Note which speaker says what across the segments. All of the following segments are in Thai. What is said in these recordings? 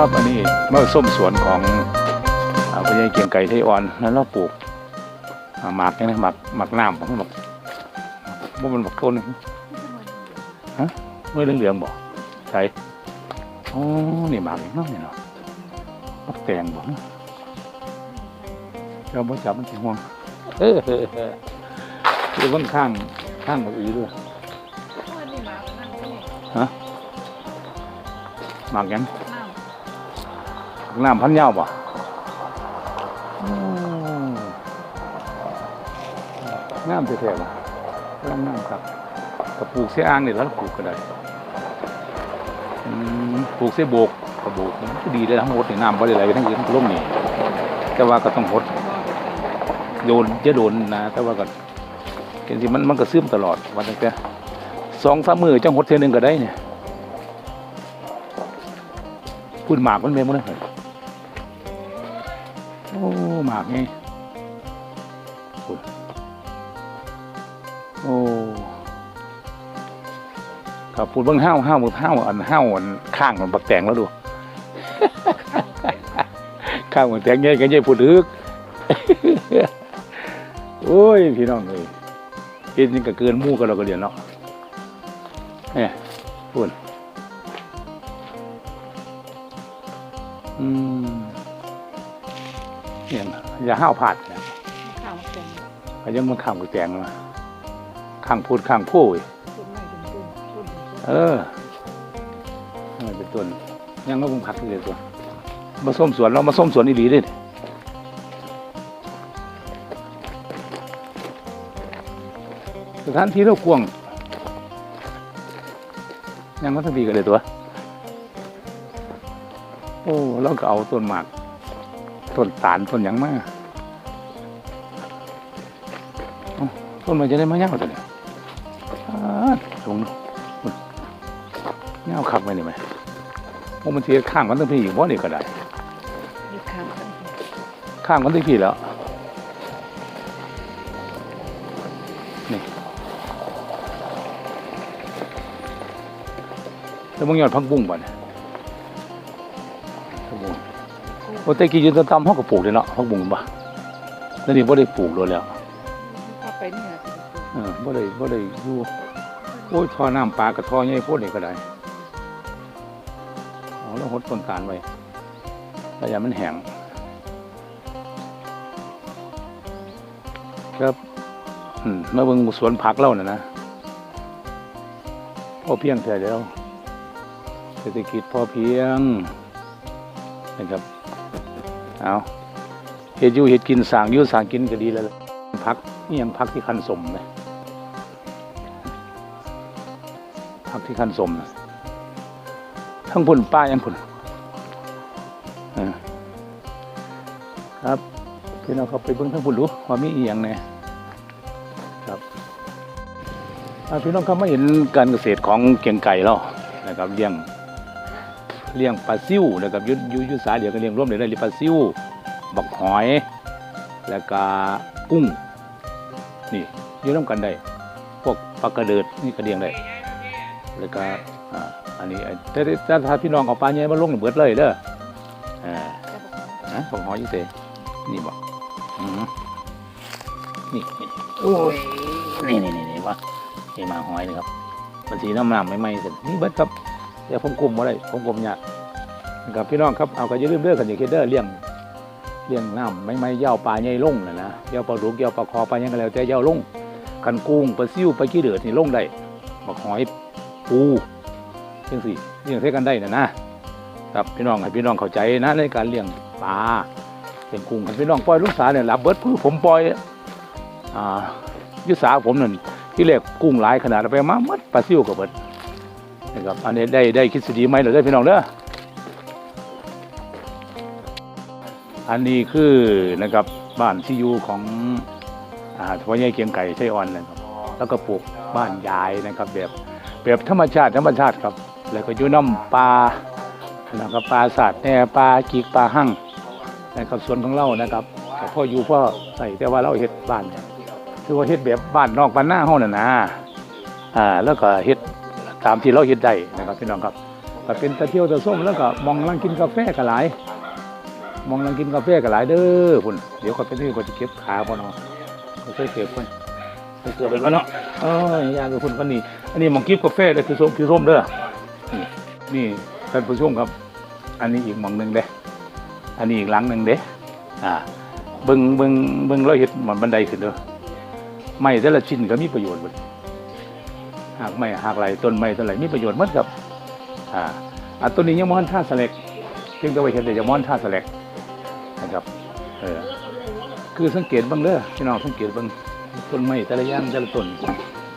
Speaker 1: ครับอันนี้มะส้มสวนของอ่าพญายเกียงไก่ไทยอ่อนแล้วเราปลูกหมากเนี่ยนะหมากหมากน้ำผมหมากว่ามันหมากต้นฮะเมื่อเหลืองๆบอกใช่อ๋อนี่หมากนี่เนาะนี่เนาะหมากแตงบอกเราบ่จับมันสิห่วงเออเออเออคือข้างข้างข้างหมากอีด้วยฮะหมากยัง น้ำพันยาวป่ะน้ำแท้ๆป่ะน้ำน้ำครับกระปลูกเสียอ่างนี่แล้วปลูกก็ได้ปลูกเสียโบกกระโบกนก็ดีเลยทั้งหมดนี่น้ำบ่ได้ไหลไปทั้งอื่นทั้งลมนี่แต่ว่าก็ต้องหดโยนจะโดนนะแต่ว่าก็เห็นสิมันมันก็ซึมตลอดวันตั้งแต่สองสามมือจังหดเท่ยหนึงก็ได้เนี่ยพูดหมากมันเป็นมั้งเลย หมากนี่โอ้ยโอ้ครับพูดเบิ่งห้าวห้าวมือห้าวอันห้าวอันข้างมันบักแตงแล้วดู ข้างมันแตงใหญ่กันใหญ่พูดลึกโอ้ย พี่น้องเอ้ยเอ็นนี่ก็เกินหมู่กันเราก็เรียนเนาะ เนี่ยอย่าห้าวผาดนะ
Speaker 2: ข้าวมันเป็น
Speaker 1: ก็ยังมันข้างกูแตงมาข้างพูดข้างพูด
Speaker 2: ต้นไม้เป็นต้นต้นเป็นต้น
Speaker 1: เออเออเป็นต้นยังก็คงพักเลยตัวมาส้มสวนเรามาส้มสวนอีหลีเดิสถานที่เรากวางยังก็ต้องดีกันเลยตัว โอ้เราก็เอาต้นหมาก ต้นตาลต้นหยังมาเอ้าต้นมันจะได้มาเงาตัวนี้อ่าตรงนู้นเงาขับไปนี่ไหมโอ้มันเทียข้างมันตั้งพี่อยู่บ่นี่ก็ได้
Speaker 2: มีข้าวกัน
Speaker 1: ข้างมันตั้งพี่แล้วนี่แล้วมึงยอดพักบุ้งบ่เนี่ย โอ้แต่กี้อยืนตำๆเขาก็ปลูกเลยเนาะพักบุ้งบ่แล้วนี่บ่ได้ปลูกเลยแล้ว
Speaker 2: ถ้าไปนี่นะสิ
Speaker 1: เออบ่ได้บ่ได้อยู่โอ้ยท่อน้ำปลากับท่อใหญ่โพดนี่ก็ได้เอาแล้วหดต้นตาลไว้แล้วอย่ามันแห้งครับอืมมาเบิ่งสวนผักเล่าน่ะนะพอเพียงแท้แล้วเศรษฐกิจพอเพียงนะครับ เอาเฮ็ดยู่เฮ็ดกินสางยู่สางกินก็ดีแล้วล่ะผักนี่ยังผักที่คันสมนะผักที่ขั้นสมนะทั้งพุ่นป้ายังพุ่นครับพี่น้องเขาไปเบิ่งทั้งพุ่นดูว่ามีอีหยังน่ครับพี่น้องครับมาเห็นการเกษตรของเกียงไก่เรานะครับเลี้ยง เลี้ยงปลาซิวนะครับอยุยุยุสาเดียวกันเลี้ยงร่วมเลยได้เลี้ยงปลาซิวบักหอย แล้วก็กุ้ง นี่อยืนร่วมกันได้ พวกปลากระเดิดนี่ก็เลี้ยงได้ แล้วก็อ่าอันนี้ถ้าถ้าถ้าพี่น้องเอาปลาใหญ่มาลงนี่เบิดเลยเด้ออ่านะผมหอยอยู่เตนี่บอกอืมนี่นี่โอ้ยนี่นี่นี่นี่วะนี่มาหอยนี่ครับมันสีน้ำน้ำไม่ไหม้เสร็จนี่เบิดครับ เดี๋ยวผมกลุ่มมาได้ผมกลุ่มยากนะครับพี่น้องครับเอาก็อย่าลืมเด้อกันอย่าคิดเด้อเลี้ยงเลี้ยงน้ำไม่ไม้เย้าปลาใหญ่ลงนะนะเย้าปลาดุกเย้าปลาคอปลาหยังก็แล้วแต่เย้าลงกันกุ้งปลาซิวปลาขี้เดือดนี่ลงได้บักหอยปูจังสี่เลี้ยงใช้กันได้นะนะครับพี่น้องให้พี่น้องเข้าใจนะในการเลี้ยงปลาเลี้ยงกุ้งให้พี่น้องปล่อยลูกสาเนี่ยรับเบิดคือผมปล่อยอ่ายุสาผมนั่นที่แรกกุ้งหลายขนาดเอาไปมามัดปลาซิวกับเบิด นะครับอันนี้ได้ได้คิดสดีไหมเหรอได้พี่น้องเด้ออันนี้คือนะครับบ้านที่อยู่ของอ่าพ่อใหญ่เกียงไก่ไส้อ่อนนะครับ แล้วก็ปลูกบ้านยายนะครับ แบบแบบธรรมชาติธรรมชาติครับ แล้วก็อยู่น้ำปลานะครับปลาสัตว์แน่ปลากีกปลาหั่งนะครับส่วนของเรานะครับพ่ออยู่พ่อใส่แต่ว่าเราเฮ็ดบ้านคือว่าเฮ็ดแบบบ้านนอกบ้านหน้าเฮาน่ะนะอ่าแล้วก็เฮ็ด ตามที่เราเฮ็ดได้นะครับพี่น้องครับก็เป็นตะเที่ยวตะส้มแล้วก็มองนั่งกินกาแฟก็หลาย มองนั่งกินกาแฟก็หลายเด้อพุ่นเดี๋ยวก็ไปที่ก็จะเก็บขาพ่อเนาะก็ช่วยเก็บพุ่นไปเกือบเป็นเนาะเอ้ยยากกับพุ่นก็นี่อันนี้มองกิบกาแฟเด้คือส้มคือส้มเด้อนี่นี่ท่านผู้ชมครับ อันนี้อีกมองหนึ่งเด้อันนี้อีกหลังหนึ่งเด้อ่าเบิ่งเบิ่งเบิ่งเราเฮ็ดเหมือนบันไดขึ้นเด้อไม้แต่ละชิ้นก็มีประโยชน์เบิด หากไม้หากไหลต้นไม้ต้นไหลมีประโยชน์หมดครับอ่าอะต้นนี้ยังมอนท่าสแลกเพียงต่ว่าเห็นแต่จะมอนท่าสแลกนะครับเออคือสังเกตบ้างเด้อพี่น้องสังเกตบ้างต้นไม้แต่ละย่างแต่ละต้น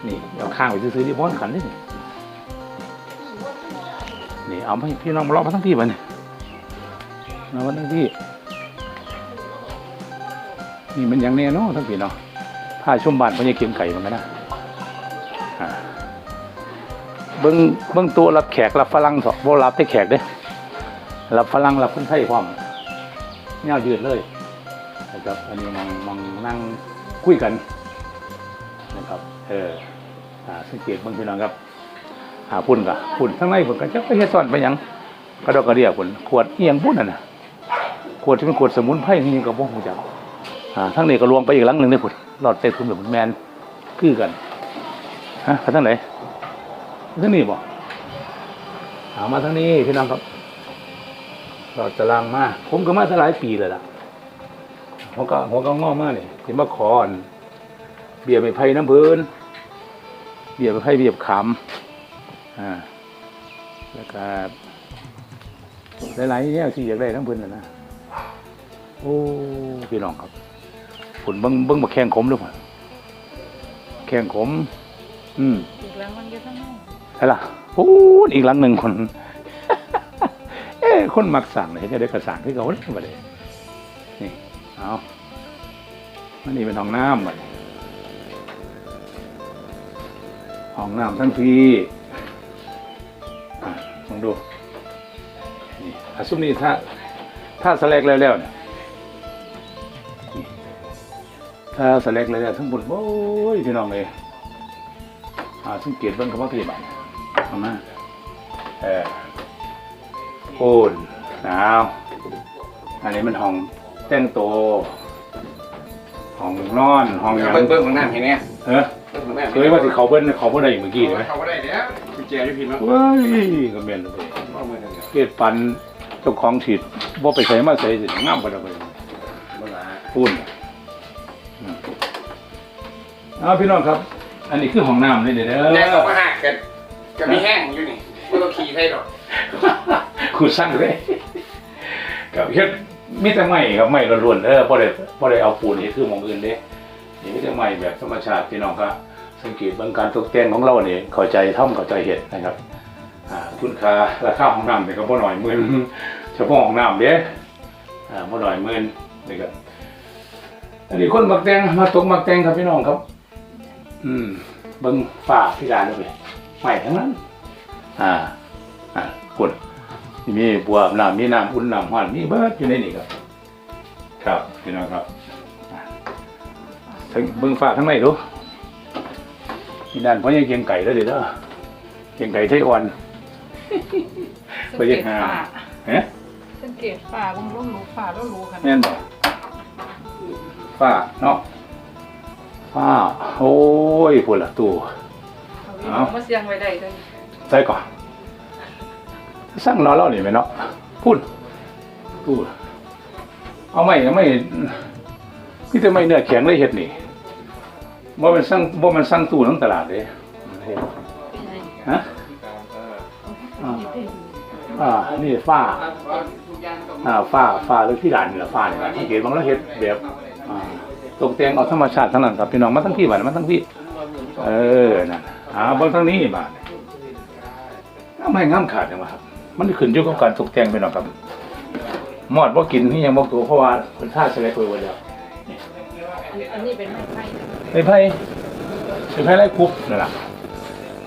Speaker 1: นี่เอาข้างไว้ซื้อที่มอนขันนี่นี่เอาให้พี่น้องมาลองมาทั้งที่บันี้มาวันทั้งที่นี่มันอย่างแน่เนอนทั้งปีเนาะผ้าชุ่มบานพญาเกียงไก่มันกันนะ เบิ้งเบิ้งตัวรับแขกรับฝรั่งสอบโบรับแต่แขกเด้รับฝรั่งรับคนไทยพร้อมเงายืดเลยนะครับอันนี้มองมองนั่งคุยกันนะครับเอออ่าสังเกตเบางพี่น้องครับหาพุ่นกะพุ่นทั้งในพุ่นกันจะไปเฮ็ดซ่อนไปยังกระดอกกระเดียพุ่นขวดเอียงพุ่นน่ะนะขวดที่เป็นขวดสมุนไพรนี่ก็บ่ฮู้จักอ่าทั้งนี้ก็ลวงไปอีกหลังหนึ่งได้ผุดหลอดเตะทุ่มแบบแมนคือกันฮะไปทางไหน ทางนี้บ่หามาทางนี้พี่น้องครับหลอดตารางมาผมก็มาตั้งหลายปีเลยล่ะผมก็ผมก็ง้อมากเนี่ยที่มาขอนเบียร์ไปไผ่น้ำพื้นเบียร์ไปไผ่เบียร์ขำอ่าแล้วก็หลายๆแนวที่อยากได้น้ำพื้นนะนะโอ้พี่น้องครับผลเบิ้งเบิ้งมาแข่งขมด้วยผลแข่งขม อืม
Speaker 2: อีกแล้วมันเยอะทั้งนั้น
Speaker 1: ช่ล่ะโอ้อีกหลังหนึ่งคน เอ้คนมักสั่งเลยจะได้กระสั่งที่เขาเลยมาเลยนี่เอามันนี่เป็นห้องน้ำก่อนห้องน้ำทั้งทีอะลองดูนี่อาซุมนี่ถ้าถ้าสแลกแล้วๆเนี่ยถ้าสแลกเลยเนี่ยทั้งหมดโอ้ยพี่น้องเลยอ่าสังเกตเบิ่งคำว่าพยาบาล เอามาเออโอนหนาวอันนี้มันห้องแต่งตัวห้องนอนห้องหยัง
Speaker 3: เบิ้งเบิ้งของน้ำเห็นไหม
Speaker 1: เออ
Speaker 3: เบิ้งของน้ำ
Speaker 1: เคยว่าสิเขาเบิ้ลเขาเบิ้ลอะไรเมื่อกี้เห็นไหม
Speaker 3: เขาก็ได้เดี๋ยวกุญแจอยู่พินเนาะ
Speaker 1: เว้ยก็เมียนเลย
Speaker 3: เอามือเดียว
Speaker 1: เกตปันเจ้าของฉีดบ่ไปใส่มาใส่สิงามไปแล้วไป
Speaker 3: เบิ้งละ
Speaker 1: พูนอืมเอาพี่น้องครับ อันนี้คือห้องน้ำนี่เด้อเด้
Speaker 3: แน่ก็
Speaker 1: อ
Speaker 3: มาหักกัน จะมีแห้งอยู่นี่ไม่ต้องขี่ให้หรอก
Speaker 1: คุณสั่งเลยกับเฮ็ดมีแต่ไม้ครับไม้ล้วนๆเด้อบ่ได้บ่ได้เอาปูนนี่คือมองอื่นเด้นี่มีแต่ไม้แบบธรรมชาติพี่น้องครับสังเกตบางการตกแต่งของเราเนี่เข้าใจทำเข้าใจเฮ็ดนะครับคุณค่าราคาห้องน้ำนี่ยก็บ่น้อยหมื่นเฉพาะห้องน้ำเด้อ่าบ่อยหมื่นนี่ก็อันนี้คนมักแต่งมาตกมักแต่งครับพี่น้องครับ อืมเบิ่งฝ้าที่ร้านเลย ใหม่ทั้งนั้น อ่า อ่าคุณมีบัวอาบน้ำมีน้ำอุ่นน้ำห้อนมีเบิดอยู่ในนี่ครับ ครับพี่น้องครับอ่าทั้งเบิ่งฝ้าทั้งในดูมีด้านเพราะยังเกียงไก่แล้วเดี๋ยวเด้อเกียงไก่ไทยอ่อน
Speaker 2: สัง
Speaker 1: ไป
Speaker 2: เก
Speaker 1: ยัง
Speaker 2: ต
Speaker 1: หา
Speaker 2: ฝ่า
Speaker 1: เอ๊ะ
Speaker 2: สังเกตฝ่าลงลงรูฝ่าแล้วรูค่ะ
Speaker 1: แม่นบ่ฝ้าเนาะฝ้าโอ้ยพุ่นละตู้
Speaker 2: เอาอีกมาเสียงไว้ได้เลย
Speaker 1: ใส่ก่อนสร้างนอนเล่านี่ไหมเนาะพูดพูดเอาไม่เอาไม่พี่จะไม่เนื้อแข็งเลยเห็ดนี่ว่ามันสร้างว่ามันสร้างตู้ทั้งตลาดเลยฮะอ่าอ่านี่ฝ้าอ่าฝ้าฝ้าหรือที่ด่านนี่แหละฝ้านี่แหละสังเกตบางแล้วเห็ดแบบอ่าตกแต่งเอาธรรมชาติทั้งนั้นครับพี่น้องมาทั้งที่บ้านมาทั้งที่ เออนั่น อ่าบางทั้งนี้บ้านทำไมงามขาดจังวะครับ มันขึ้นอยู่กับการตกแต่งไปหน่อยครับมอดบ่กินนี่ยังบ่ตัวเพราะว่าเป็นท่าเสลกไปหมดแล้ว
Speaker 2: อันนี้เป็นไม้ไผ่
Speaker 1: ไอ้ไผ่ไอ้ไผ่ไล่คุบนั่นล่ะ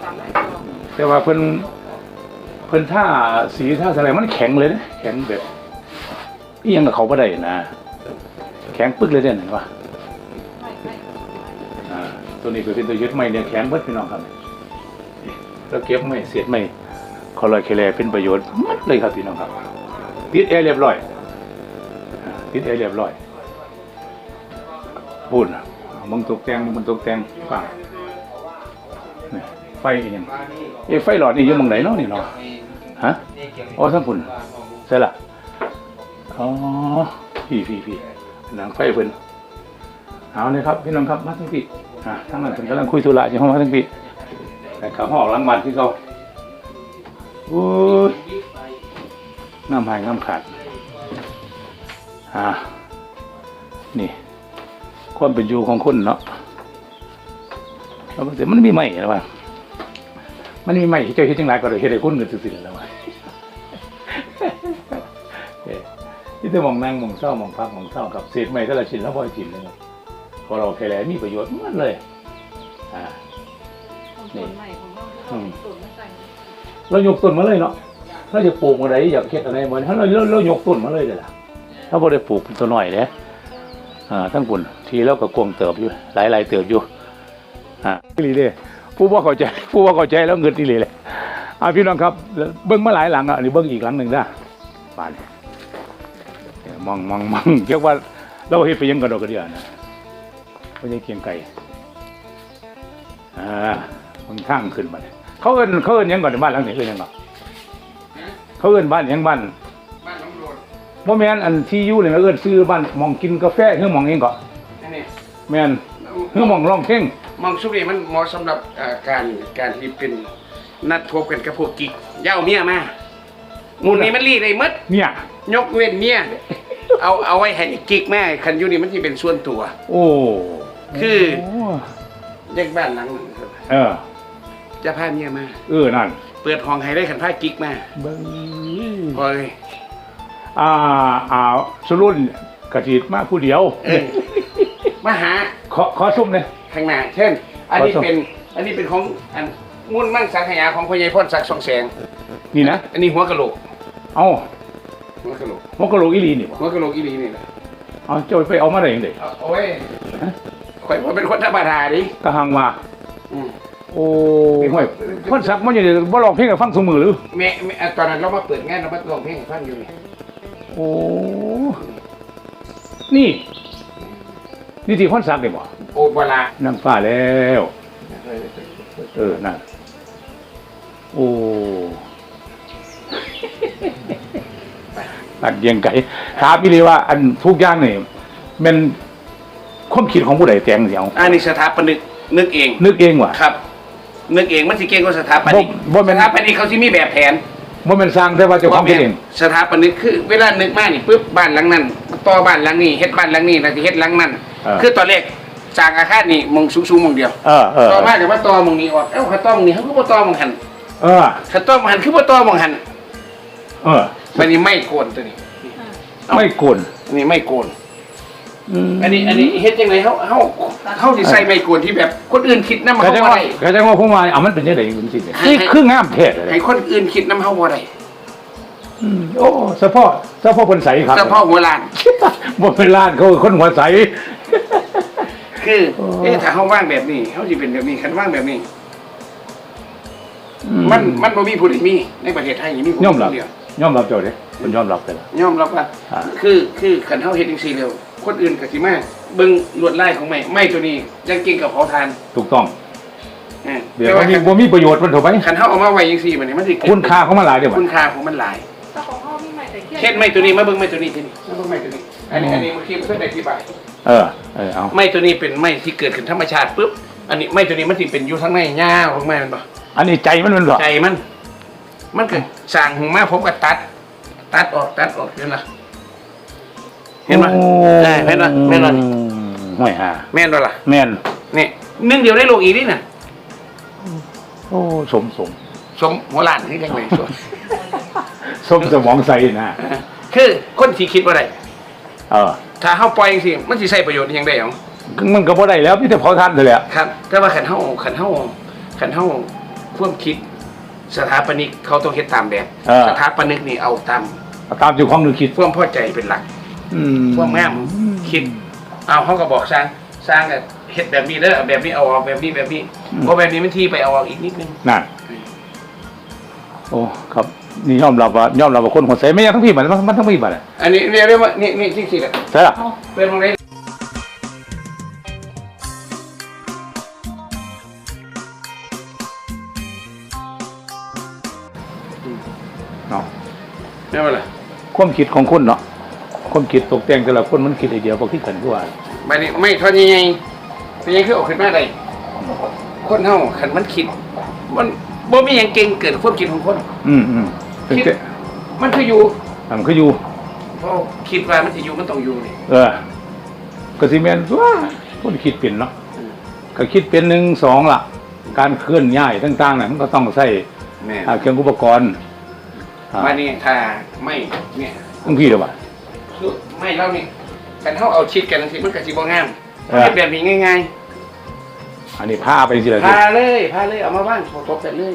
Speaker 2: ตามไม้ตอง
Speaker 1: แต่ว่าเพิ่นเพิ่นท่าสีท่าเสลกมันแข็งเลยนะแข็งแบบอีหยังกับเขาบ่ได้นะแข็งปึกเลยเด้อเห็นป่ะ
Speaker 2: ไม้ไผ่
Speaker 1: อ่า ตัวนี้ก็เป็นตัวยึดไม้เนี่ยแข็งเบิดพี่น้องครับแล้วเก็บไม้เสียดไม้คอลอยเคลเป็นประโยชน์หมดเลยครับพี่น้องครับติดแอร์เรียบร้อยติดแอร์เรียบร้อยพูดนะมึงตกแต่งมึงตกแต่งฟังไฟอีหยังเอ้ไฟหลอดนี่อยู่มองไหนเนาะนี่เนาะฮะอ๋อทั้งพุ่นใช่ละอ๋อพี่พี่พี่หนังไฟเพิ่นเอาเลยครับ พี่น้องครับมาทั้งพี่ อ่าทั้งนั้นเพิ่นกำลังคุยธุระอยู่ห้องมาทั้งพี่แต่เขาห้องหลังบ้านที่เขาโอ้ยน้ำหายน้ำขาดอ่านี่ ความเป็นอยู่ของคนเนาะแล้วมันมันมีไม่หรือเปล่ามันมีไม่ที่เจ้าเฮ็ดจังไรก็เลยเฮ็ดให้คนเงินซื่อๆแล้วว่าที่จะมองนั่งมองเศร้ามองพักมองเศร้ากับเศษไม้แต่ละชิ้นแล้วพอกินเลย พอเราแค่แล้วมีประโยชน์หมันเลย อ่า
Speaker 2: ของต้นใหม่ของเรา
Speaker 1: อืม
Speaker 2: ต้นมาใส่
Speaker 1: เรายกต้นมาเลยเนาะเราจะปลูกอะไรอยากเฮ็ดอะไรเหมือนถ้าเราเราเรายกต้นมาเลยเลยล่ะถ้าบ่ได้ปลูกเป็นตัวน้อยเด้อ่าทั้งปุ่นทีแล้วก็กวงเติบอยู่ หลายหลายๆเติบอยู่อ่าอีหลีเด้ผู้ว่าเข้าใจผู้ว่าเข้าใจแล้วเงินอีหลีเลยอ่าพี่น้องครับเบิ่งมาหลายหลังอะนี่เบิ่งอีกหลังหนึ่งนะบ้านนี้มองมองมองเรียกว่าเราเฮ็ดไปยังกระโดดกระเดียนะ ไม่ใช่เคียงไก่อ่ามันข้างขึ้นมาเขาเอิ้นเขาเอิ้นหยังก่อนบ้านหลังนี้เอิ้นหยังก่อนเขาเอิ้นบ้านหยังบ้าน
Speaker 3: บ้านน้ำโดด
Speaker 1: บ่แม่นอันที่อยู่นี่เอิ้นชื่อบ้านหมองกินกาแฟคือหมองเองก่อน
Speaker 3: อันนี้
Speaker 1: แม่นคือหมองร้องเพลง
Speaker 3: มองสุรีมันเหมาะสำหรับอ่าการการที่เป็นนัดพบกันกับพวกกิ๊กย่าเอาเมียมาหมูนี้มันรีได้หมด
Speaker 1: เนี่ย
Speaker 3: ยกเว้นเมียเอาเอาไว้ให้กิ๊กแม่คันอยู่นี่มันที่เป็นส่วนตัว
Speaker 1: โอ้
Speaker 3: คือ
Speaker 1: โเด็
Speaker 3: กบ้านหลังนั้นครับ
Speaker 1: เออ
Speaker 3: จะพาเมียมา
Speaker 1: เออ นั่น
Speaker 3: เปิดห้องให้ได้ขันพากิ๊กมา
Speaker 1: เบิ่ง
Speaker 3: โอ้ย
Speaker 1: อ่า อ่าสรุ่นกะจิตมาผู้เดียว
Speaker 3: เออมาหา
Speaker 1: ขอ ขอซุ่มเลย
Speaker 3: ข้างหน้าเช่น อันนี้
Speaker 1: ขอส่ง
Speaker 3: เป็น อันนี้เป็นของอันมุ่นมั่งสังขยาของพ่อใหญ่พ่นศักดิ์สองแสง
Speaker 1: นี่นะ
Speaker 3: อันนี้หัวกะโหลก
Speaker 1: เอ้า
Speaker 3: หัวกะโหลก
Speaker 1: มันก็โลกอีหลีนี่บ่
Speaker 3: หัวกะโหลกอีหลีนี่แหละ
Speaker 1: เอาเจ้าไปเอามาได้ยังไง
Speaker 3: เอาเอาไว้
Speaker 1: ฮะ
Speaker 3: ข่อยว่าเป็นคนธรรมดาดิ
Speaker 1: กะหังว่า
Speaker 3: อืม
Speaker 1: โอ้ห่วยพ่นสักมันอยู่บ่ร้องเพลงให้ฟังซุมือหรือ
Speaker 3: แม่แม่อะตอนนั้นเรามาเปิดงานเรามาร้องเพลงให้ฟังอยู่นี่
Speaker 1: โอ้ นี่ นี่ที่พ่นสักได้บ่
Speaker 3: โอ้เวลา
Speaker 1: นั่งฟ้าแล้ว เออ นั่น โอ้ตัดเยียงไก่ถามพี่เลยว่า อันทุกอย่างนี่มัน ความคิดของผู้ใดแต่งเสียง
Speaker 3: อันนี้สถาปนิกนึกเอง
Speaker 1: นึกเองว่ะ
Speaker 3: ครับ นึกเองมันสิเก่งกว่าสถาปนิก
Speaker 1: บ่บ่แม่
Speaker 3: ส
Speaker 1: น
Speaker 3: ถาปนิกเขาสิมีแบบแผน
Speaker 1: ว่ามันสร้างแต่ว่าเจ้าของคิดเอง
Speaker 3: สถาปนิกคือเวลานึกมานี่ปุ๊บบ้านหลังนั้นต่อบ้านหลังนี้เฮ็ดบ้านหลังนี้แล้วสิเฮ็ดหลังนั้น
Speaker 1: เออ
Speaker 3: คือตอนแรกสร้างอาคารนี่มองสูงๆมองเดียว
Speaker 1: เออเออ
Speaker 3: ต่อมาเดี๋ยวว่าต่อมองนี้ออกเอ้าเขาต่อมองนี้เขาคือบ่ต่อมองหัน
Speaker 1: เออ
Speaker 3: เขาต่อมองหันคือบ่ต่อมองหัน
Speaker 1: เออ
Speaker 3: มันนี่ไม่โกนตัวนี้
Speaker 1: ไม่โกน
Speaker 3: อันนี้ไม่โกน
Speaker 1: ม
Speaker 3: อันนี้อันนี้เฮ็ดยังไงเฮาเฮาเฮาสิใส่ไม่โกนที่แบบคนอื่นคิดนำ
Speaker 1: เข้า
Speaker 3: เฮา
Speaker 1: ใจ
Speaker 3: บ่
Speaker 1: ว่า
Speaker 3: ได้
Speaker 1: เข้าใจว่าผมว่าอะมันเป็นยังไงจริงๆ
Speaker 3: ให้
Speaker 1: นี่
Speaker 3: ให้
Speaker 1: คืองามแท้เลย
Speaker 3: ให้คนอื่นคิดนำเฮาบ่ได้
Speaker 1: อืมโอ้เฉพาะเฉพาะคนใสครับ
Speaker 3: เฉพาะหัวล้าน
Speaker 1: บ่เป็นล้านเขาคนหัวใส
Speaker 3: คือ
Speaker 1: โอ้
Speaker 3: เอ๊ะถ้าเฮาว่างแบบนี้เฮาสิเป็นแบบนี้คันว่างแบบนี้
Speaker 1: อื
Speaker 3: มันมันบ่มีผู้ใดมีในประเทศไทยนี่มีผู้
Speaker 1: ยอมรับ
Speaker 3: เดียวย
Speaker 1: อมรับเจ้าเด้คนยอมรับไปแล้ว
Speaker 3: ยอมรับว่า
Speaker 1: อ่า
Speaker 3: คือคือคันเฮาเฮ็ดจังซี่แล้ว คนอื่นก็สิมาเบิ่งลวดลายของไม้ไม้ตัวนี้ยังเก่งกับเผาทาน
Speaker 1: ถูกต้อง
Speaker 3: เออ
Speaker 1: เดี๋ยว
Speaker 3: แต่
Speaker 1: มั
Speaker 3: ว่าน
Speaker 1: มีบ่มีประโยชน์มันถูกไหม
Speaker 3: คันเฮาเอามาไว้จังซี่มันนี่มันสิเกิด
Speaker 1: คุณค่าของมันหลายเด้อบ่
Speaker 3: คุณค่าของมันหลาย
Speaker 2: เจ้าของห้องมีใหม่แต่เขียน
Speaker 3: เช่นไม้ตัวนี้มาเบิ่งไม้ตัวนี้ทีนี้มาเบิ่งไม้ตัวนี้ อันนี้อันนี้เมื่อกี้เพิ่นได้อธิบาย
Speaker 1: เออเออเอา
Speaker 3: ไม้ตัวนี้เป็นไม้ที่เกิดขึ้นธรรมชาติปุ๊บอันนี้ไม้ตัวนี้มันสิเป็นอยู่ข้างในหญ้าของไม้มันบ่
Speaker 1: อันนี้ใจมันมันบ่
Speaker 3: ใจมัน มันก็สร้างหูมาผมก็ตัด ตัดออกตัดออกเห็นบ่ เห็นบ่
Speaker 1: โอ้
Speaker 3: ได้เห็นบ่แม่นบ่นี่
Speaker 1: ห่วยหา
Speaker 3: แม่นบ่ล่ะ
Speaker 1: แม่น
Speaker 3: นี่หนึ่งเดียวในโลกอีนี่น่ะ
Speaker 1: โอ้สมสม
Speaker 3: สมหัวล้านคือจังได๋
Speaker 1: สมสมองใสนะ
Speaker 3: คือคนที่คิดว่าได้
Speaker 1: เออ
Speaker 3: ถ้าเฮาปล่อยจังซี่มันสิใช้ประโยชน์อิหยังได้หยัง
Speaker 1: มันก็บ่ได้แล้วมีแต่เผาทานเลยแหละ
Speaker 3: ครับ แต่ว่าคันเฮาคันเฮาคันเฮาความคิด สถาปนิกเขาต้องเฮ็ดตามแบบ
Speaker 1: เออ
Speaker 3: สถาปนิกนี่เอาตาม
Speaker 1: ตามเจ้าของนึกคิด
Speaker 3: ความพอใจเป็นหลัก
Speaker 1: อืม
Speaker 3: ความงามคิด เอาเขาก็บอกสร้างสร้างก็เฮ็ดแบบนี้เด้อแบบนี้เอาออกแบบนี้แบบนี้เพราะแบบนี้มันที่ไปเอาออกอีกนิดนึง
Speaker 1: นั่นโอ้โอ้ครับนี่ยอมรับว่ายอมรับว่าคนหัวใสไม่ยังทั้งพี่มันมันทั้งพี่บัดอะ
Speaker 3: อันนี้เรียกได้ว่านี่นี่ที่สี่แหละ
Speaker 1: ใช่ล่ะ
Speaker 2: เอา
Speaker 3: เป็นโรงเรียน
Speaker 1: เนาะ
Speaker 3: ไม่เป็นไร
Speaker 1: ความคิดของคนเนาะ ความคิดตกแต่งแต่ละคนมันคิดไอเดียบ่คิดกันคือว่า
Speaker 3: บัดนี้ไม่เท่ายังไงเป็นยังคือออกขึ้นมาได้คนเฮาขันมันคิด มันบ่มีหยังเก่งเกินความคิดของคน
Speaker 1: อืมอืมเป็นแต่
Speaker 3: มันคืออยู่
Speaker 1: อันคืออยู่
Speaker 3: เพราะคิดว่ามันจะอยู่มันต้องอยู่นี่
Speaker 1: เออก็สิแม่นตัวคนคิดเป็นเนาะก็คิดเป็นหนึ่งสองล่ะ การเคลื่อนย้ายต่างๆน่ะมันก็ต้องใช้
Speaker 3: แม่
Speaker 1: อ่าเครื่องอุปกรณ์อ่า
Speaker 3: มานี่ถ้าไม่เนี่ย
Speaker 1: ทั้งพี่เด้อบ่ะ
Speaker 3: คือไม่เล่านี่กันเฮาเอาชิดกันจังซี่มันก็สิบ่งาม
Speaker 1: เออ
Speaker 3: เฮ็ดแบบนี้ง่าย
Speaker 1: อันนี้พาไปสิล่ะ
Speaker 3: ๆพาเลยพาเลยเอามาว่างโทบกันเลย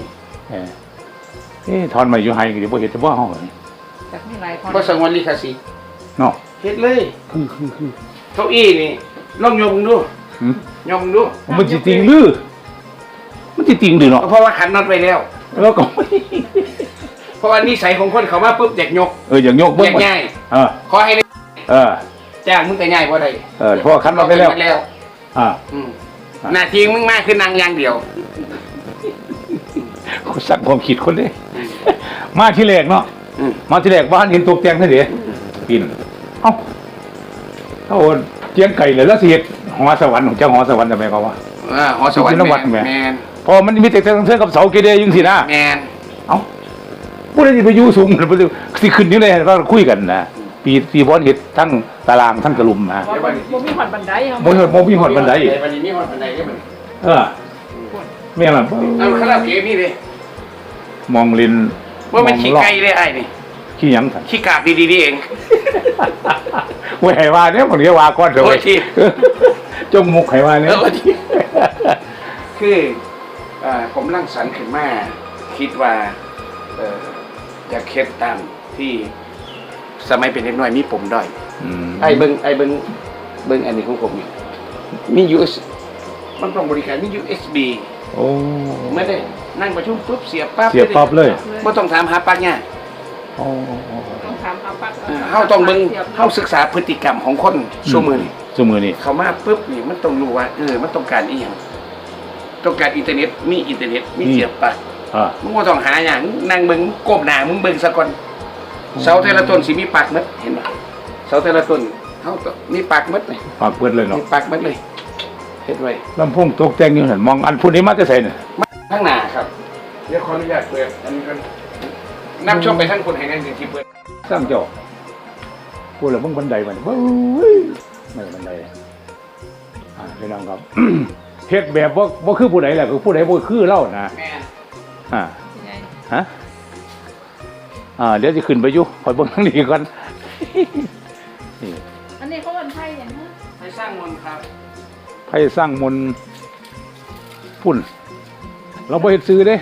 Speaker 1: เออเอ๊ะถอนมาอยู่ไห้ก็สิบ่เฮ็ดจะบ่เฮาเลย
Speaker 2: จากมีหลายคน
Speaker 3: บ่สงวนลิขสิทธิ์
Speaker 1: เนาะ
Speaker 3: เฮ็ดเลย
Speaker 1: คือคือคือ
Speaker 3: เก้าอี้นี่ลองยกมึงดู
Speaker 1: หืม
Speaker 3: ยกมึงดู
Speaker 1: มันสิจริงหรือมันสิจริงหรือเนาะ
Speaker 3: เพราะว่าขันน็อตไว้แล้ว
Speaker 1: แล้วก็
Speaker 3: เพราะว่านิสัยของคนเขามาปุ๊บอยากยก
Speaker 1: เอออย่างโยก
Speaker 3: อ
Speaker 1: เบิ่ง
Speaker 3: ยาก
Speaker 1: มัน
Speaker 3: ง่าย
Speaker 1: เออ
Speaker 3: ขอให้ได้
Speaker 1: เออ
Speaker 3: จ้างมึงก็ง่ายบ่ได้
Speaker 1: เออเพราะว่าคันมาไปแล้ว
Speaker 3: เอาแล้ว
Speaker 1: อ่า
Speaker 3: อืมหน้าที่มึงมากคือนางอย่างเดียว
Speaker 1: สั่งความคิดคนเด้มาที่แรกเนาะ
Speaker 3: อืม
Speaker 1: มาที่แรกบ้านเห็นตกแต่งเท่าเด้ปินเอ้าถ้าโอนเจียงไก่เลยแล้วสิเฮ็ดหอสวรรค์ของเจ้าหอสวรรค์ทำไมเขาว่า
Speaker 3: อ่าหอสวรรค์
Speaker 1: อยู่ที่นวัดแม่
Speaker 3: แมน
Speaker 1: พอมันมีแต่เทือกกับเสาเกเรยังสินะ
Speaker 3: แมน
Speaker 1: เอ้า ผู้ใดสิไปอยู่สูงหรือบ่สิขึ้นอยู่ได้ก็คุยกันนะปีปีบอลเฮ็ดทั้งตารางทั้งกระลุมนะ
Speaker 2: ว่าบ่บ่มีหอดบันไดครับ
Speaker 1: บ่เฮ็ดบ่มีหอดบันได
Speaker 3: เดี๋ยววันนี้มีหอดบันไดได้บ่เนี่ย
Speaker 1: เออแม่นล่ะ
Speaker 3: เอาคาราโอเกะนี่เลย
Speaker 1: มองลิน
Speaker 3: ว่ามันขี้ไก่เลยไอ้นี่
Speaker 1: ขี้หยังสั่น
Speaker 3: ขี้กาบดีๆนี่เอง
Speaker 1: เว้ยให้ว่าเนี่ยผมเรียกว่าก่อนเถอะเว้ย
Speaker 3: โอ้ยที่
Speaker 1: จงมุกให้ว่าเนี่ย
Speaker 3: เออที่คืออ่าผมร่างสรรค์ขึ้นมา คิดว่า เอออยากเค็ดตามที่สมัยเป็นเด็กน้อยมีผมด้อย
Speaker 1: ม
Speaker 3: ไอ้เบิ้งไอ้เบิ้งเบิ้งอันนี้ของผมนี่มี US มันต้องบริการมี USB
Speaker 1: โอ้
Speaker 3: ไม่ได้นั่งประชุมปุ๊บเสียบปั๊บ
Speaker 1: เสียบปั๊บเลย
Speaker 3: ไม่ต้องถามหาปลั๊กเนี่ย
Speaker 1: โอ้โอ้โอ้
Speaker 2: ต้องถามหาปัก
Speaker 3: เออเฮาต้องเบิ่งเฮาศึกษาพฤติกรรมของคนชั่วมือนี่
Speaker 1: ชั่วมือนี่
Speaker 3: เขามาปุ๊บนี่มันต้องรู้ว่าเออมันต้องการอีหยังต้องการอินเทอร์เน็ตมีอินเทอร์เน็ตมีเสียบปลั๊ก
Speaker 1: อ่า
Speaker 3: มึงบ่ต้องหาหยังนั่งเบิ่งก้มหน้ามึงเบิ่งซะก่อนเสาแต่ละต้นสิมีปลั๊กหมดเห็นบ่เสาแต่ละต้นเฮาต้องมีปลั๊กหมดเลย
Speaker 1: ฝากเปิดเลยเนาะ
Speaker 3: มีปลั๊กหมดเลยเฮ็ดไว้
Speaker 1: ลำโพงตกแต่งอยู่นั่นมองอันพูดนี้มาจะใส่เนี่ย
Speaker 3: ข้างหน้าครับเดี๋ยวขออนุญาตเปิดอันนี้กันนำชมไปทั้งคนให้นั่นที่เปิด
Speaker 1: สร้างเจ้าพูดแล้วมึงบันไดมันเว้ยไม่บันไดอ่าพี่น้องครับเฮ็ดแบบว่าว่าคือผู้ใดแหละคือผู้ใดบ่คือเล่านะ
Speaker 3: แม่น
Speaker 1: อ่า
Speaker 2: ยังไง
Speaker 1: ฮะอ่าเดี๋ยวจะขึ้นไปอยู่คอยเบิ่งทางนี้ก่อนนี่
Speaker 2: อันนี้เขาวันไทยอย่างนั้น
Speaker 3: ให้สร้างมนต์ครับ
Speaker 1: ไผสร้างมนต์พุ่น เราบ่เฮ็ดซื้อเด้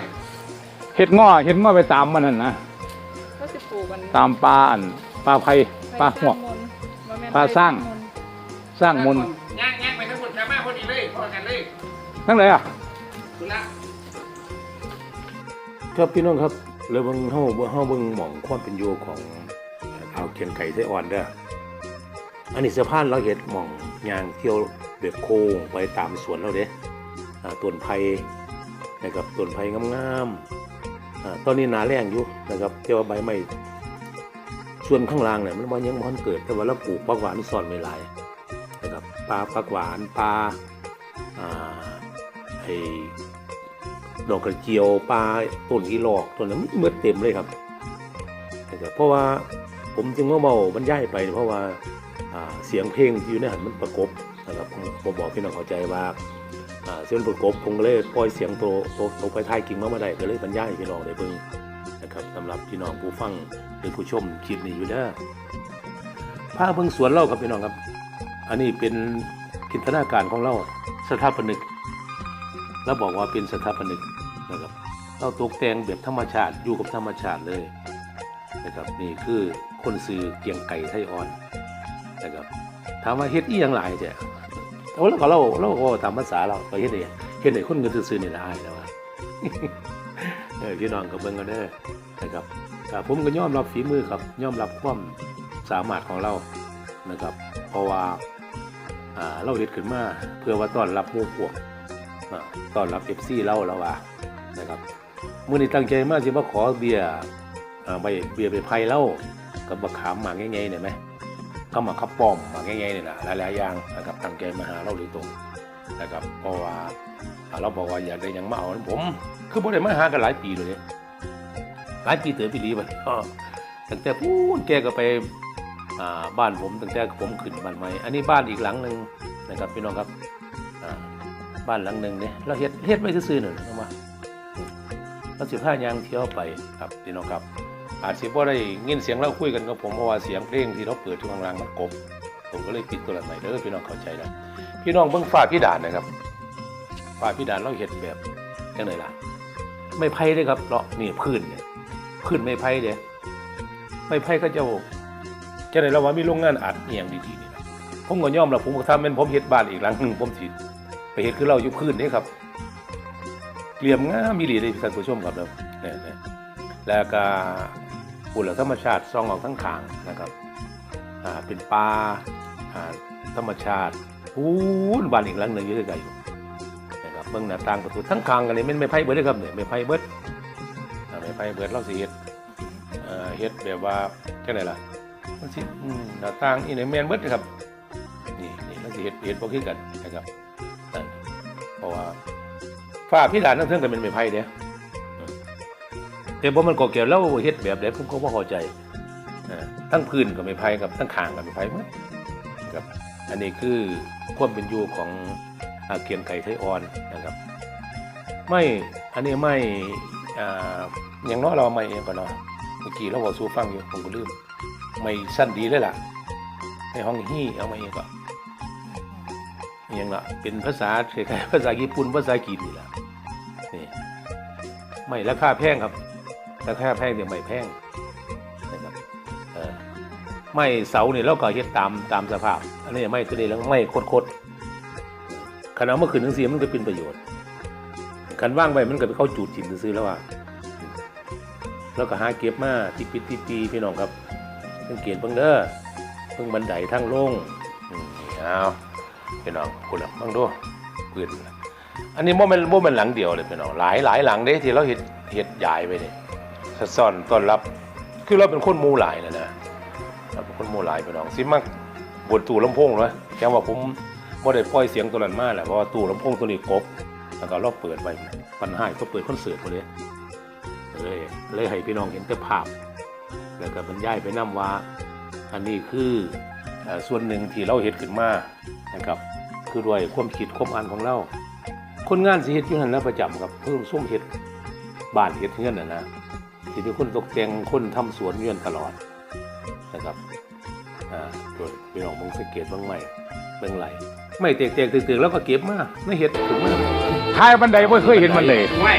Speaker 1: เฮ็ดง้อเฮ็ดง้อไปตามมันนั่นนะ
Speaker 2: ก็สิปลูกกัน
Speaker 1: ตามปลาอันปลาไผ่ปลาหวกปลาสร้าง สร้างมนต์
Speaker 3: ย่างย่างไปทั้งหมดครับมาคนนี้เลยพอกันเลย
Speaker 1: ทั้งไหนอะ
Speaker 3: คุณละ
Speaker 1: ครับพี่น้องครับแล้วเบิ่งเฮาเฮาเบิ่งหม่องความเป็นอยู่ของอ่าวเคียงไก่ไส้อ่อนเด้ออันนี้สะพานเราเฮ็ดหม่องยางเที่ยวแบบโค้งไปตามสวนเราเด้อต้นไผ่นะครับต้นไผ่งามๆตอนนี้หนาแรงอยู่นะครับแต่ว่าใบไม้ส่วนข้างล่างเนี่ยมันบ่ยังบ่ทันเกิดแต่ว่าเราปลูกผักหวานซ่อนไว้หลายนะครับปลาผักหวานปลาอ่าไอ ดอกกระเจียวปลาต้นอีหลอกต้นนั้นเมื่อเต็มเลยครับนะครับเพราะว่าผมจึงว่าเบาบรรยายไป เพราะว่าเสียงเพลงที่อยู่ในหันมันประกบนะครับผมบอกพี่น้องเข้าใจว่าเสียงประกบผมก็เลยปล่อยเสียงโตโตโตไปท้ายกิ่งมามาได้ก็เลยบรรยายพี่น้องได้เบิ่งนะครับสำหรับพี่น้องผู้ฟังหรือผู้ชมคลิปนี้อยู่เด้อพาเบิ่งสวนเราครับพี่น้องครับ อันนี้เป็นจินตนาการของเราสถาปนิกแล้วบอกว่าเป็นสถาปนิก นะครับเราตกแต่งแบบธรรมชาติอยู่กับธรรมชาติเลยนะครับนี่คือคนซื้อเกียงไก่ไทยอ่อนนะครับถามว่าเฮ็ดอีหยังหลายจ้ะโอ้แล้วก็เราเราก็ตามภาษาเราไปเฮ็ดเองเฮ็ดให้คนเงินซื้อๆนี่ละอายแล้วเอ
Speaker 4: อพี่น้องก็เบิ่งกันเด้อนะครับก็ผมก็ยอมรับฝีมือครับยอมรับความสามารถของเรานะครับ เพราะว่าอ่าเราเฮ็ดขึ้นมาเพื่อว่าต้อนรับหมู่พวกต้อนรับ FC เราแล้วว่า นะครับมื้อนี้ตั้งใจมาสิมาขอเบียร์อ่าใบเบียร์ใบไผ่เล่ากับบักขามหมากใหญ่ๆเนี่ยไหมก็มาขับป้อมหมากใหญ่ๆเนี่ยนะหลายๆอย่างนะครับตั้งใจมาหาเราโดยตรงนะครับเพราะว่าอ่าเราบอกว่าอยากได้หยังมาเอาผม คือบ่ได้มาหากันหลายปีเลยเนี่ยหลายปีเต๋อปีลีบัดนี้อ้อตั้งแต่พูนแกก็ไปอ่าบ้านผมตั้งแต่ผมขึ้นบ้านใหม่อันนี้บ้านอีกหลังหนึ่งนะครับพี่น้องครับอ่าบ้านหลังหนึ่งเนี่ยเราเฮ็ดเฮ็ดไว้ซื่อๆหนึ่งนะว่า เราสิพายางเที่ยวไปครับพี่น้องครับ อาจสิบ่ได้ยินเสียงเราคุยกันกับผมเพราะว่าเสียงเพลงที่เราเปิดที่ข้างล่างมันกบผมก็เลยปิดตัวละใหม่เด้อพี่น้องเข้าใจนะพี่น้องเบิ่งฟ้าพี่ด่านนะครับฟ้าพี่ด่านเราเฮ็ดแบบจังไดล่ะ ไม่ไผ่เลยครับเลาะนี่พื้นเนี่ยพื้นไม่ไผ่เด้ไม่ไผ่ก็จะจะได้เราว่ามีโรงงานอัดเอียงดีๆนี่นะผมก็ย่อมรับผมก็ทำเป็นผมเฮ็ดบ้านอีกหลังหนึ่งผมสิไปเฮ็ดคือเราอยู่พื้นนี่ครับ เกลี่ยมงามมีหลีเลยท่านผู้ชมครับแล้วเนี่ยแล้วก็ปุ่นละธรรมชาติซองออกทั้งขางนะครับอ่าเป็นป่าอ่าธรรมชาติพูนบานอีกหลังหนึ่งอยู่ไกลๆอยู่นะครับเบิ่งหน้าต่างประตูทั้งคางกันนี่มันไม่ไพ่เบิดเลยครับเนี่ยไม่ไพ่เบิดอ่าไม่ไพ่เบิดเราสิเฮ็ดเอ่อเฮ็ดแบบว่าจังไดล่ะมันสิหน้าต่างอีนี่แมนเบิดเลยครับนี่นี่เราสิเฮ็ดเฮ็ดบ่คือกันนะครับเพราะว่า ฝ้าพิดานทั้งเทิงก็เป็นไม่ไพ่เด้อืมแต่บ่มันก็เกี่ยวแล้วเฮ็ดแบบใดผมก็บ่เข้าใจอ่าทั้งพื้นก็ไม่ไพ่ครับทั้งคางก็ไม่ไพ่หมดครับ อันนี้คือความเป็นอยู่ของอาเกียงไก่ไทยอ่อนนะครับ ไม่อันนี้ไม่อ่าย่างน้อยเราไม่เองก่อนเนาะเมื่อกี้เราบอกสู้ฟังอยู่ผมก็ลืมไม่สั้นดีเลยล่ะ ในห้องฮี่เอามาเองก็อหยังละเป็นภาษาคล้ายภาษาญี่ปุ่นภาษาจีนนี่แหละ ไม่ราคาแพงครับราคาแพงเดี๋ยวไม่แพงนะครับเออไม่เสาเนี่ยเราก็เฮ็ดตามตามสภาพ อันนี้ไม่ตัวนี้แล้วไม่โคตรๆขณะเมื่อคืนทั้งเสียมันก็เป็นประโยชน์คันว่างไปมันก็ไปเข้าจูดถิ่มซื้อแล้วว่าแล้วก็หาเก็บมาที่ปิดที่ปีพี่น้องครับสังเกตเบิ่งเด้อเบิ่งบันไดทางลงอืมเอาพี่น้องคุณละเบิ่งดูปืน อันนี้โมเมนโมเมนหลังเดียวเลยพี่น้องหลายหลายหลังเด้ที่เราเห็ดเห็ดยายไปเนี่ยซ่อนต้อนรับ คือเราเป็นคนมูหลายนะนะเราเป็นคนมูหลายพี่น้องสิมักบนตู้ลำโพงเลยแค่ว่าผมบ่ได้ปล่อยเสียงตัวนั้นมาแหละเพราะว่าตู้ลำโพงตัวนี้กบแล้วก็เราเปิดไปปัญหาก็เปิดคอนเสิร์ตพอดีเลยเลยให้พี่น้องเห็นแต่ภาพ แล้วก็บรรยายไปนํว่า อันนี้คือส่วนหนึ่งที่เราเฮ็ดขึ้นมานะครับ คือด้วยความคิดความอ่านของเรา คนงานสิเฮ็ดอยู่นั่นแหล้วประจำครับเพิ่งส้มเฮ็ดบ้านเฮ็ดเฮือนน่ะนะที่เป็นคนตกแต่งคนทำสวนเฮือนตลอดนะครับอ่าโดยพี่น้องเบิ่งสังเกตเบิ่งใหม่เบิ่งไหลไม่แตกๆตึกๆแล้วก็เก็บมาไม่เห็ดถึงมาท้ายบันไดไม่เคยเห็นบันได
Speaker 1: ไม่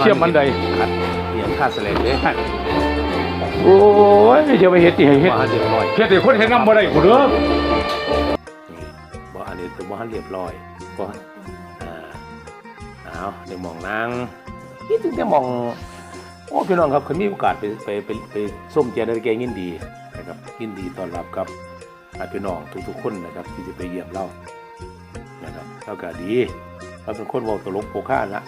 Speaker 4: เชื่อมบันได
Speaker 1: ขัดเหียงค่าแสลงเด้
Speaker 4: โอ้ยเดี๋ยวไปเห็ดที่ให้เห็ด
Speaker 1: บ่เรียบร้อย
Speaker 4: เห็ดที่คนเห็นน้ำบ่ได้กูเด้อ
Speaker 1: นี่ บ่อันนี้คือบ่เรียบร้อยบ่อ่าเอาเดี๋ยวมองนางนี่ถึงจะมองโอ้พี่น้องครับเคยมีโอกาสไปไปไปไปส้มเจียนแกงยินดีนะครับยินดีต้อนรับครับพี่น้องทุกๆคนนะครับ ที่จะไปเยี่ยมเรานะครับแล้วก็ดีเราเป็นคนว้าตลกโปกข้านละ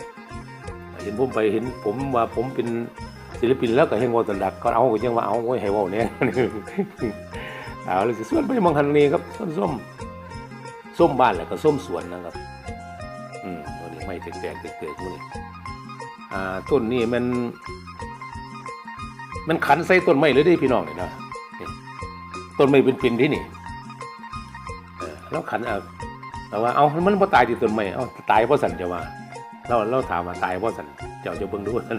Speaker 1: เห็นผมไปเห็นผมว่าผมเป็นศิลปินแล้วก็เฮงเว้าตลกก็เอาก็ยังว่าเอาโอ้ยให้ว้าเนี่ยเอาเลยส่วนไปมองหันนี่ครับส้มส้ม ส้มบ้านแล้วก็ส้มสวนนะครับ อืมตัวนี้ไม่แตกแตกๆเกิดๆพวกนี้อ่าต้นนี้มัน มันขันใส่ต้นไม้เลยได้พี่น้องเนี่ยนะต้นไม้เป็นปินที่นี่แล้วขันเอาแต่ว่าเอามันบ่ตายที่ต้นไม้เอาตายเพราะสันจะว่าเราเราถามว่าตายเพราะสันเจ้าจะเบิ่งดูนั่น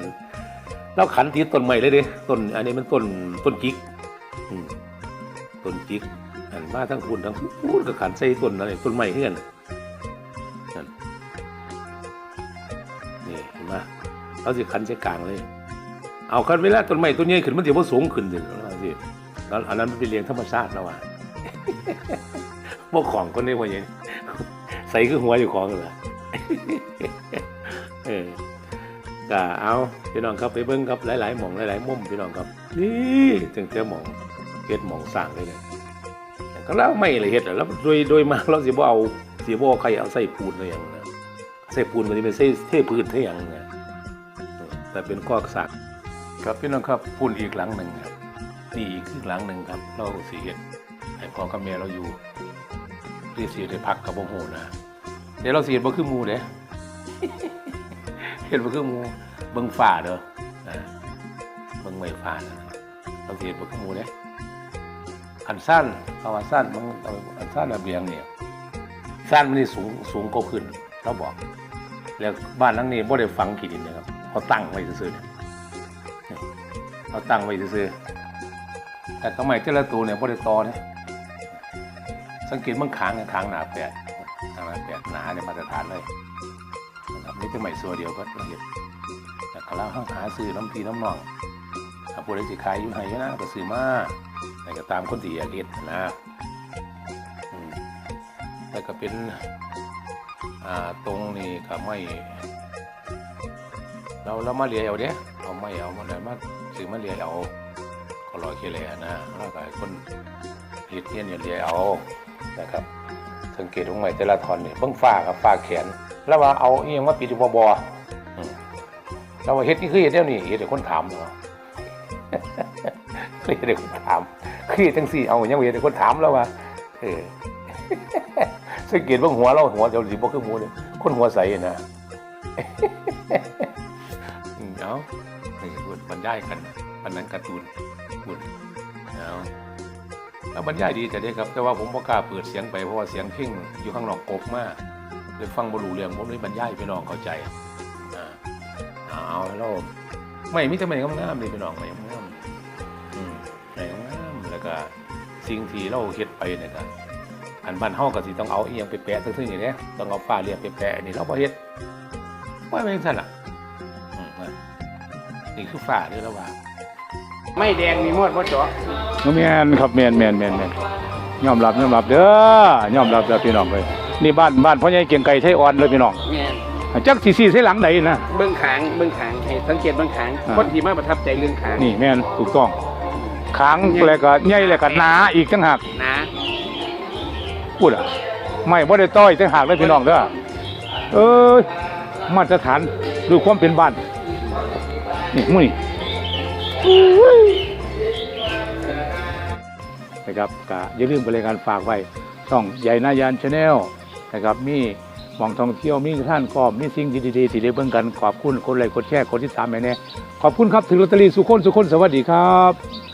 Speaker 1: เราขันที่ต้นไม้เลยเด้ต้นอันนี้มันต้นต้นจิกอืมต้นจิก อันมาทั้งคุณทั้งพูดกับขันใส่ต้นอะไรต้นไม้เฮือนนั่นนี่เห็นไหมเขาสิขันใส่กลางเลย เอาคันเวลาต้นไม้ต้นใหญ่ขึ้นมันเดี๋ยวมันสูงขึ้นสิสิแล้วอันนั้นมันเป็นเรียงธรรมชาติแล้วอะพวกของคนนี้ว่าอย่างนี้ใส่คือหัวอยู่ของเลย
Speaker 4: เออก็เอาพี่น้องครับไปเบิ่งครับหลายๆหม่องหลายๆมุมพี่น้องครับนี่ถึงแต่หม่องเฮ็ดหม่องสร้างเลยเนี่ย ก็แล้วไม่เลยเฮ็ดแล้วโดยโดยมาเราสิบ่เอาสิบ่เอาใครเอาใส่ปูนอะไรอย่างนะใส่ปูนมันสิเป็นใส่เทพื้นเทอย่างนะแต่เป็นกอกสักครับพี่น้องครับปูนอีกหลังหนึ่งครับ นี่อีกคือหลังหนึ่งครับ เราสิเฮ็ดให้พ่อกับแม่เราอยู่เรียกสิได้พักกับบ่ฮู้นะเดี๋ยวเราสิเฮ็ดบ่คือหมู่เด้เฮ็ดบ่คือหมู่เบิ่งฟ้าเด้อเบิ่งไม้ฟ้านเราสิเฮ็ดบ่คือหมู่เด้อ สั้นเอาว่าสั้นมันอันสั้นระเบียงเนี่ยสั้นมันนี่สูงสูงกว่าขึ้นเราบอก แล้วบ้านหลังนี้บ่ได้ฝังขีดินนะครับเขาตั้งไว้ซื่อเนี่ยเขาตั้งไว้ซื่อแต่ทำไมเจ้าละตัวเนี่ยบ่ได้ตอเนี่ยสังเกตมันขางเนี่ยขางหนาแปดหนาแปดหนาเนี่ยมาตรฐานเลยนะครับนี่เป็นใหม่ส่วนเดียวก็ละเอียดแต่กระลาห้างหาซื้อน้ำพีน้ำนองถ้าผู้ใดสิขายอยู่ไหนนะก็ซื้อมา แต่ก็ตามคนที่อยากเฮ็ดนะอืมแต่ก็เป็นตรงนี้ก็ไม่ เราเรามาเลียเอาเด้เอาไม่เอามาเลยมาซื้อมาเลียเอาก็ลอยเคลียนะแล้วก็ให้คนเฮ็ดเทียนอย่าเลียเอานะครับสังเกตตรงไหนแต่ละทอนนี่เบิ่งฟ้ากับฟ้าแขน แล้วว่าเอาเอียังมาปิดบ่บ่อืมแล้วว่าเฮ็ดนี่คือเฮ็ดแนวนี้เฮ็ดให้คนถามเนาะคือเฮ็ดให้คนถาม คือเฮ็ดจังซี่เอายังบ่เฮ็ดให้คนถามแล้วว่าเออสังเกตเบิ่งหัวเราหัวเดี๋ยวสิบ่คือหมูเด้คนหัวใสนะอืมเอานี่พูดบรรยายกันอันนั้นการ์ตูนพูดเอาแล้วบรรยายดีแต่เด้ครับ แต่ว่าผมบ่กล้าเปิดเสียงไปเพราะว่าเสียงเพ่งอยู่ข้างนอกกบมากเลยฟังบรูเรื่องผมเลยบรรยายให้พี่น้องเข้าใจอ่าเอาแล้วไม่มิจะไม่งามๆเลยพี่น้องไม่ สิ่งที่เราเฮ็ดไปเนี่ยก็อันบ้านเฮาก็สิต้องเอาอีหยังไปแปะซึ่งๆอย่างเนี้ยต้องเอาฟ้าเรียบไปแปะอันนี่เราบ่เฮ็ดว่าไม่ซั่นล่ะอืมว่านี่คือฟ้าเด้อแล้วว่า
Speaker 3: ไม่แดงมีหมดบ่เจาะ
Speaker 1: แม่นครับแม่นแม่นแม่นแม่นยอมรับยอมรับเด้อยอมรับเด้อพี่น้องเลยนี่บ้านบ้านพ่อใหญ่เกียงไก่ไทยอ่อนเลยพี่น้อง
Speaker 3: แม่น
Speaker 1: จักสิซี่ใส่หลังใดนะ
Speaker 3: เบิ่งขางเบิ่งขางให้สังเกตเบิ่งขาง
Speaker 1: อ่า
Speaker 3: คนที่มาประทับใจเรื่องขาง
Speaker 1: นี่แม่นถูกต้อง ขางแล้วก็ใหญ่แล้วก็หนาอีกจังหาก
Speaker 3: นะ
Speaker 1: พูดอะไม่บ่ได้ต้อยจังหากเลยพี่น้องเด้อเอ้ยมาตรฐานดูความเป็นบ้านนี่มื้อนี่นะครับก็อย่าลืมบริการฝากไว้ช่องใหญ่นายานชาแนลนะครับมีหมองท่องเที่ยวมีท่านกอบมีสิ่งดีๆที่ได้เบิ่งกันขอบคุณคนไลค์กดแชร์กดติดตามแม่แน่ขอบคุณครับถึงลอตเตอรี่สุคนสุคนสวัสดีครับ